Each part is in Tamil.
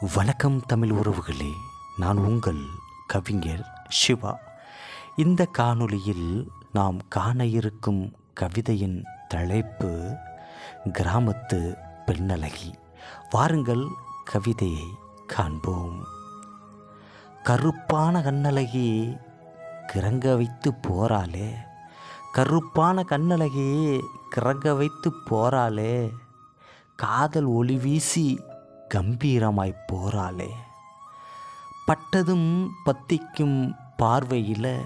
வணக்கம் தமிழ் உறவுகளே நான் உங்கள் கவிஞர் சிவா. இந்த காணொளியில் நாம் காண இருக்கும் கவிதையின் தலைப்பு கிராமத்து பெண்ணழகி வாருங்கள் கவிதையை காண்போம். கருப்பான கண்ணழகி கிறங்க வைத்து போறாளே கருப்பான கண்ணழகி கிறங்க வைத்து போறாளே காதல் ஒளி வீசி கம்பீரமாய் போறாளே. பட்டதும் பத்திக்கும் பார்வையில்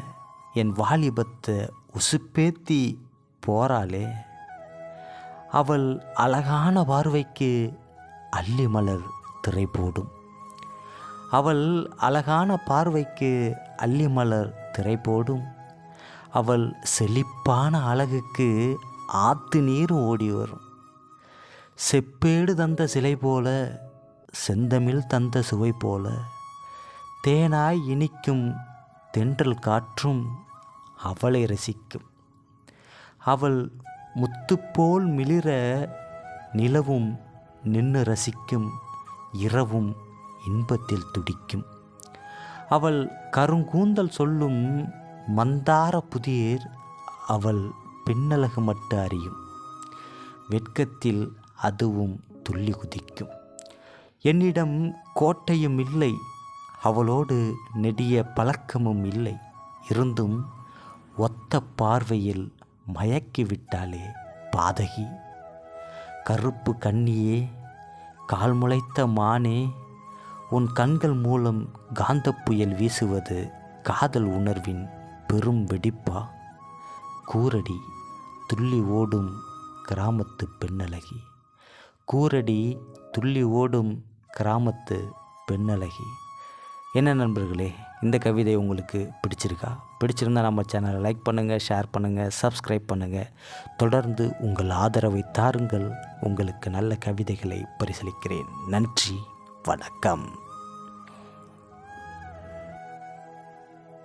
என் வாலிபத்தை உசுப்பேத்தி போறாளே. அவள் அழகான பார்வைக்கு அல்லிமலர் திரை போடும். அவள் அழகான பார்வைக்கு அல்லிமலர் திரை போடும். அவள் செழிப்பான அழகுக்கு ஆத்து நீர் ஓடி வரும். செப்பேடு தந்த சிலை போல செந்தமிழ் தந்த சுவை போல தேனாய் இனிக்கும் தென்றல் காற்றும் அவளை ரசிக்கும். அவள் முத்துப்போல் மிளிர நிலவும் நின்று ரசிக்கும் இரவும் இன்பத்தில் துடிக்கும். அவள் கருங்கூந்தல் சொல்லும் மந்தார புதிர் அவள் பின்னலகு மட்டு அறியும். வெட்கத்தில் அதுவும் துள்ளி குதிக்கும். என்னிடம் கோட்டையும் இல்லை அவளோடு நெடிய பழக்கமும் இல்லை. இருந்தும் ஒத்த பார்வையில் மயக்கிவிட்டாலே பாதகி. கருப்பு கண்ணியே கால் முளைத்த மானே உன் கண்கள் மூலம் காந்த புயல் வீசுவது காதல் உணர்வின் பெரும் வெடிப்பா. கூரடி துள்ளி ஓடும் கிராமத்து பெண்ணழகி. கூரடி துள்ளி ஓடும் கிராமத்து பெண்ணழகி. என்ன நண்பர்களே இந்த கவிதை உங்களுக்கு பிடிச்சிருக்கா? பிடிச்சிருந்தா நம்ம சேனலை லைக் பண்ணுங்கள் ஷேர் பண்ணுங்கள் சப்ஸ்கிரைப் பண்ணுங்கள் தொடர்ந்து உங்கள் ஆதரவை தாருங்கள். உங்களுக்கு நல்ல கவிதைகளை பரிசீலிக்கிறேன் நன்றி வணக்கம்.